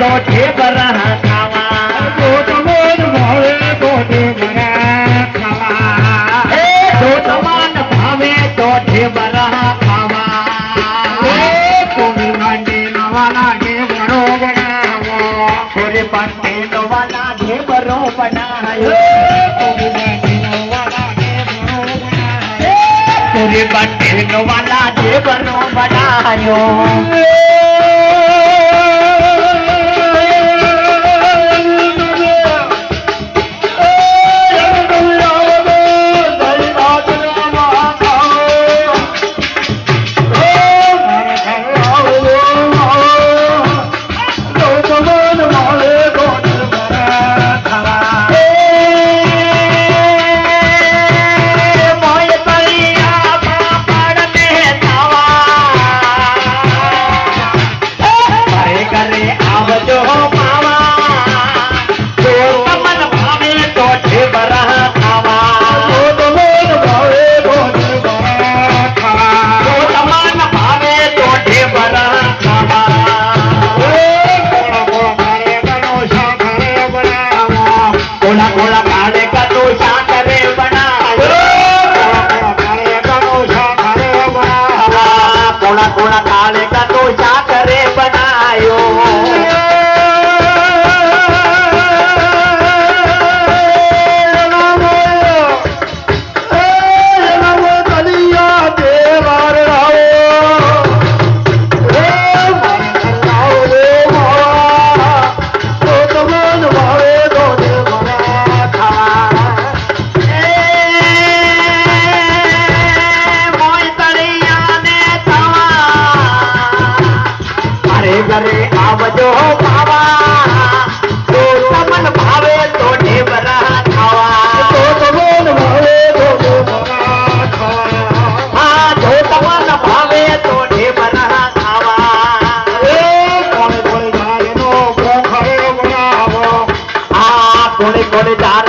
તો જે બરાહ કાવા જો તમન પાવે તો જે બરાહ કાવા એ જો તમન પાવે તો જે બરાહ કાવા એ તું મન ને વાના જેરો બનાવો કોરી પટ્ટી નો વાના જે બરો બનાયો એ તું મન ને વાના જેરો બના એ કોરી પટ્ટી નો વાના જે બરો બનાયો your home. করে করে যার